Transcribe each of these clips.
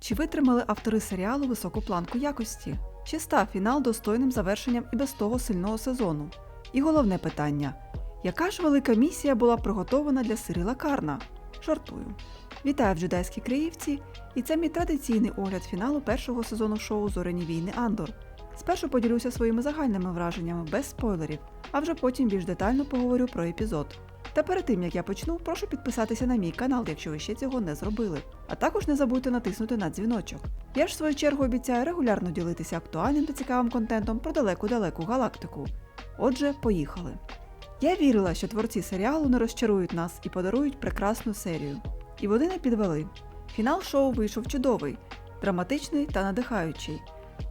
Чи витримали автори серіалу високу планку якості? Чи став фінал достойним завершенням і без того сильного сезону? І головне питання: яка ж велика місія була приготована для Сирила Карна? Жартую. Вітаю в джедайській Криївці, і це мій традиційний огляд фіналу першого сезону шоу Зоряні війни Андор. Спершу поділюся своїми загальними враженнями без спойлерів, а вже потім більш детально поговорю про епізод. Та перед тим як я почну, прошу підписатися на мій канал, якщо ви ще цього не зробили. А також не забудьте натиснути на дзвіночок. Я ж в свою чергу обіцяю регулярно ділитися актуальним та цікавим контентом про далеку-далеку галактику. Отже, поїхали. Я вірила, що творці серіалу не розчарують нас і подарують прекрасну серію. І вони не підвели. Фінал шоу вийшов чудовий, драматичний та надихаючий.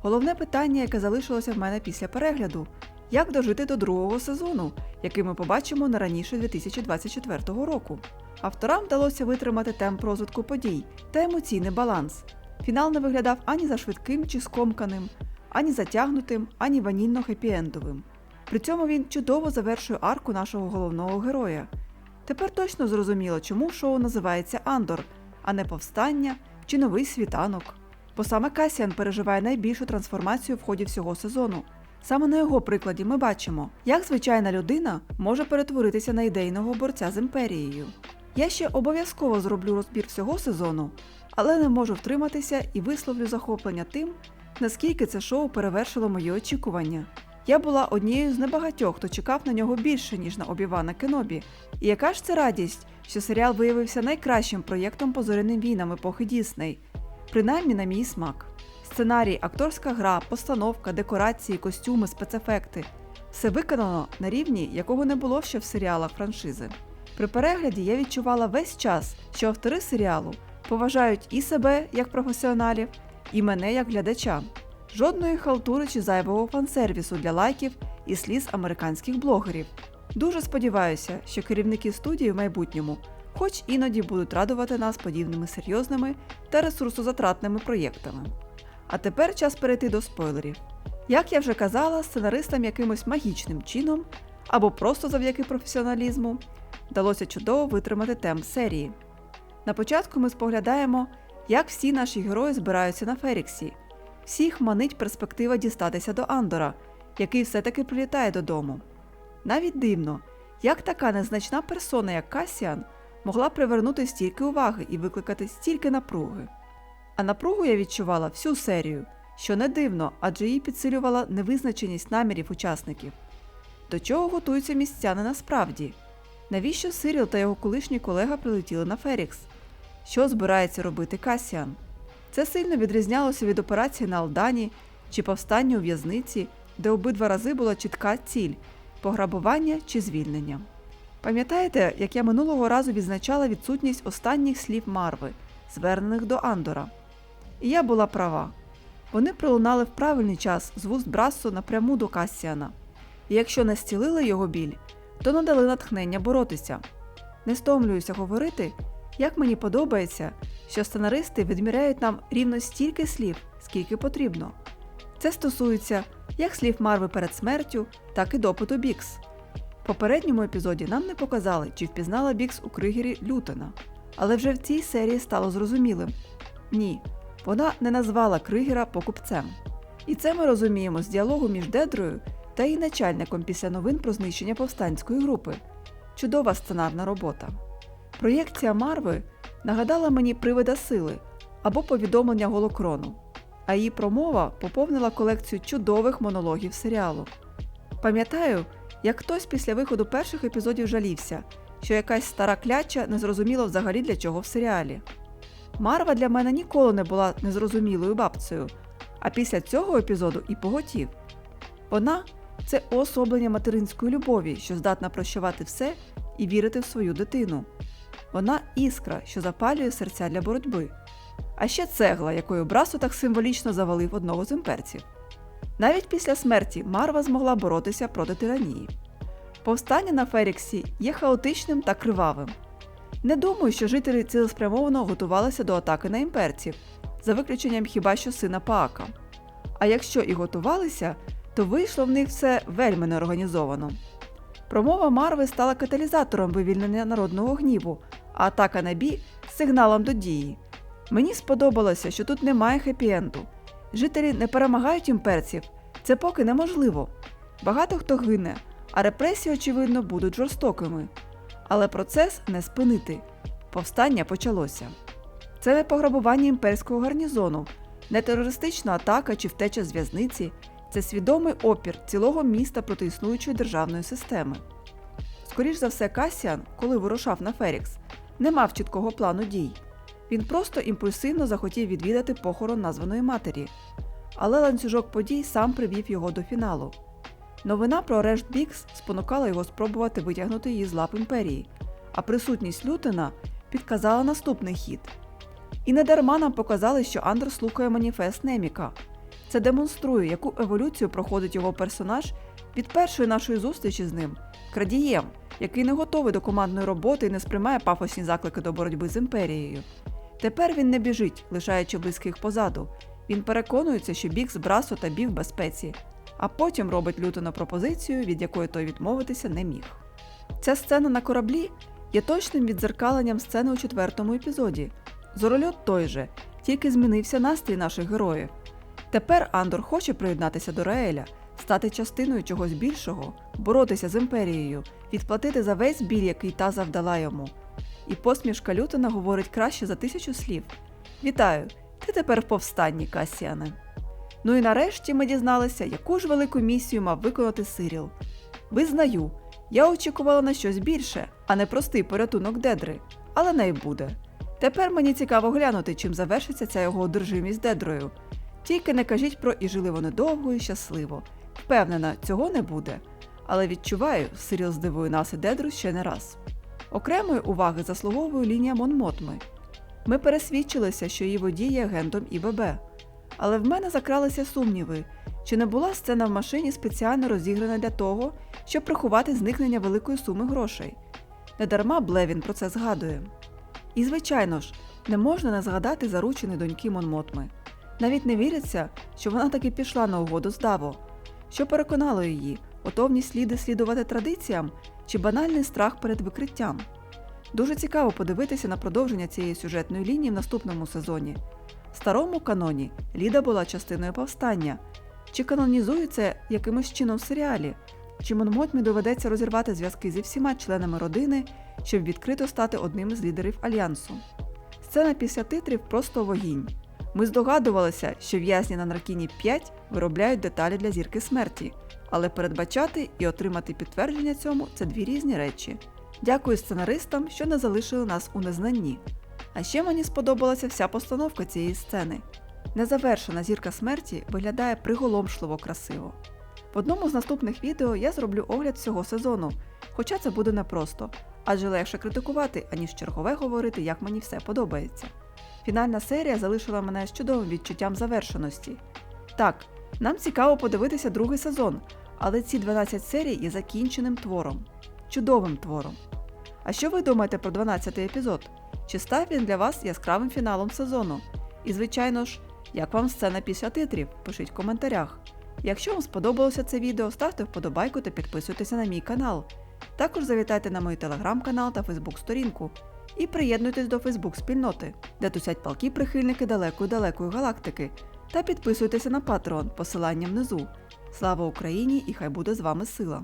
Головне питання, яке залишилося в мене після перегляду: як дожити до другого сезону, який ми побачимо не раніше 2024 року. Авторам вдалося витримати темп розвитку подій та емоційний баланс. Фінал не виглядав ані за швидким чи скомканим, ані затягнутим, ані ванільно хеппі-ендовим. При цьому він чудово завершує арку нашого головного героя. Тепер точно зрозуміло, чому шоу називається Андор, а не повстання чи новий світанок. Бо саме Касіан переживає найбільшу трансформацію в ході всього сезону. Саме на його прикладі ми бачимо, як звичайна людина може перетворитися на ідейного борця з імперією. Я ще обов'язково зроблю розбір всього сезону, але не можу втриматися і висловлю захоплення тим, наскільки це шоу перевершило мої очікування. Я була однією з небагатьох, хто чекав на нього більше, ніж на Обівана Кенобі. І яка ж це радість, що серіал виявився найкращим проєктом по зоряним війнам епохи Дісней, принаймні на мій смак. Сценарій, акторська гра, постановка, декорації, костюми, спецефекти все виконано на рівні, якого не було ще в серіалах франшизи. При перегляді я відчувала весь час, що автори серіалу поважають і себе як професіоналів, і мене як глядача. Жодної халтури чи зайвого фансервісу для лайків і сліз американських блогерів. Дуже сподіваюся, що керівники студії в майбутньому, хоч іноді будуть радувати нас подібними серйозними та ресурсозатратними проєктами. А тепер час перейти до спойлерів. Як я вже казала, сценаристам якимось магічним чином або просто завдяки професіоналізму вдалося чудово витримати темп серії. На початку ми споглядаємо, як всі наші герої збираються на Феріксі. Всіх манить перспектива дістатися до Андора, який все-таки прилітає додому. Навіть дивно, як така незначна персона, як Касіан, могла привернути стільки уваги і викликати стільки напруги. А напругу я відчувала всю серію, що не дивно, адже її підсилювала невизначеність намірів учасників. До чого готуються містяни насправді? Навіщо Сиріл та його колишній колега прилетіли на Ферікс? Що збирається робити Касіан? Це сильно відрізнялося від операції на Алдані чи повстання у в'язниці, де обидва рази була чітка ціль пограбування чи звільнення. Пам'ятаєте, як я минулого разу відзначала відсутність останніх слів Марви, звернених до Андора? І я була права. Вони пролунали в правильний час з вуст Брассо напряму до Кассіана. І якщо не зцілили його біль, то надали натхнення боротися. Не стомлююся говорити, як мені подобається, що сценаристи відміряють нам рівно стільки слів, скільки потрібно. Це стосується як слів Марви перед смертю, так і допиту Бікс. В попередньому епізоді нам не показали, чи впізнала Бікс у кригері Лютена, але вже в цій серії стало зрозумілим ні, вона не назвала Кригера покупцем. І це ми розуміємо з діалогу між Дедрою та її начальником після новин про знищення повстанської групи. Чудова сценарна робота. Проєкція Марви нагадала мені привида сили або повідомлення голокрону, а її промова поповнила колекцію чудових монологів серіалу. Пам'ятаю, як хтось після виходу перших епізодів жалівся, що якась стара кляча не зрозуміла взагалі для чого в серіалі. Марва для мене ніколи не була незрозумілою бабцею, а після цього епізоду і поготів. Вона це уособлення материнської любові, що здатна прощавати все і вірити в свою дитину. Вона іскра, що запалює серця для боротьби. А ще цегла, якою Брасо так символічно завалив одного з імперців. Навіть після смерті Марва змогла боротися проти тиранії. Повстання на Феріксі є хаотичним та кривавим. Не думаю, що жителі цілеспрямовано готувалися до атаки на імперців, за виключенням хіба що сина Паака. А якщо і готувалися, то вийшло в них все вельми неорганізовано. Промова Марви стала каталізатором вивільнення народного гніву, а атака на бі сигналом до дії. Мені сподобалося, що тут немає хеппі-енду. Жителі не перемагають імперців. Це поки неможливо. Багато хто гине, а репресії, очевидно, будуть жорстокими. Але процес не спинити. Повстання почалося. Це не пограбування імперського гарнізону, не терористична атака чи втеча з в'язниці. Це свідомий опір цілого міста проти існуючої державної системи. Скоріш за все, Касіан, коли вирушав на Ферікс, не мав чіткого плану дій. Він просто імпульсивно захотів відвідати похорон названої матері. Але ланцюжок подій сам привів його до фіналу. Новина про арешт Бікс спонукала його спробувати витягнути її з лап імперії, а присутність Лютена підказала наступний хід. І не дарма нам показали, що Андер слухає маніфест Неміка. Це демонструє, яку еволюцію проходить його персонаж від першої нашої зустрічі з ним, крадієм, який не готовий до командної роботи і не сприймає пафосні заклики до боротьби з імперією. Тепер він не біжить, лишаючи близьких позаду. Він переконується, що Бікс, Брасо та Бів безпеці, а потім робить Лютону пропозицію, від якої той відмовитися не міг. Ця сцена на кораблі є точним відзеркаленням сцени у четвертому епізоді. Зорольот той же, тільки змінився настрій наших героїв. Тепер Андор хоче приєднатися до Раеля, стати частиною чогось більшого, боротися з імперією, відплатити за весь біль, який та завдала йому. І посмішка Лютона говорить краще за тисячу слів. Вітаю! Ти тепер в повстанні, Касіане. Ну і нарешті ми дізналися, яку ж велику місію мав виконати Сиріл. Визнаю, я очікувала на щось більше, а не простий порятунок Дедри, але не й буде. Тепер мені цікаво глянути, чим завершиться ця його одержимість Дедрою. Тільки не кажіть про і жили вони довго і щасливо. Впевнена, цього не буде. Але відчуваю, Сиріл здивує нас і Дедру ще не раз. Окремої уваги заслуговує лінія Монмотми. Ми пересвідчилися, що її водій є агентом ІББ. Але в мене закралися сумніви, чи не була сцена в машині спеціально розіграна для того, щоб приховати зникнення великої суми грошей. Недарма Блевін про це згадує. І, звичайно ж, не можна не згадати зарученої доньки Монмотми. Навіть не віриться, що вона таки пішла на угоду з Даво. Що переконало її, готовність сліди слідувати традиціям чи банальний страх перед викриттям. Дуже цікаво подивитися на продовження цієї сюжетної лінії в наступному сезоні. В старому каноні Ліда була частиною повстання. Чи канонізується якимось чином в серіалі? Чи Монмотмі доведеться розірвати зв'язки зі всіма членами родини, щоб відкрито стати одним з лідерів альянсу? Сцена після титрів просто вогінь. Ми здогадувалися, що в'язні на Наркіні 5 виробляють деталі для зірки смерті, але передбачати і отримати підтвердження цьому це дві різні речі. Дякую сценаристам, що не залишили нас у незнанні. А ще мені сподобалася вся постановка цієї сцени. Незавершена зірка смерті виглядає приголомшливо красиво. В одному з наступних відео я зроблю огляд всього сезону, хоча це буде непросто, адже легше критикувати, аніж чергове говорити, як мені все подобається. Фінальна серія залишила мене з чудовим відчуттям завершеності. Так, нам цікаво подивитися другий сезон, але ці 12 серій є закінченим твором, чудовим твором. А що ви думаєте про 12-й епізод? Чи став він для вас яскравим фіналом сезону? І, звичайно ж, як вам сцена після титрів? Пишіть в коментарях. Якщо вам сподобалося це відео, ставте вподобайку та підписуйтеся на мій канал. Також завітайте на мій телеграм-канал та фейсбук-сторінку і приєднуйтесь до Фейсбук-спільноти, де тусять палки прихильники далекої далекої галактики, та підписуйтеся на Patreon, посилання внизу. Слава Україні і хай буде з вами сила!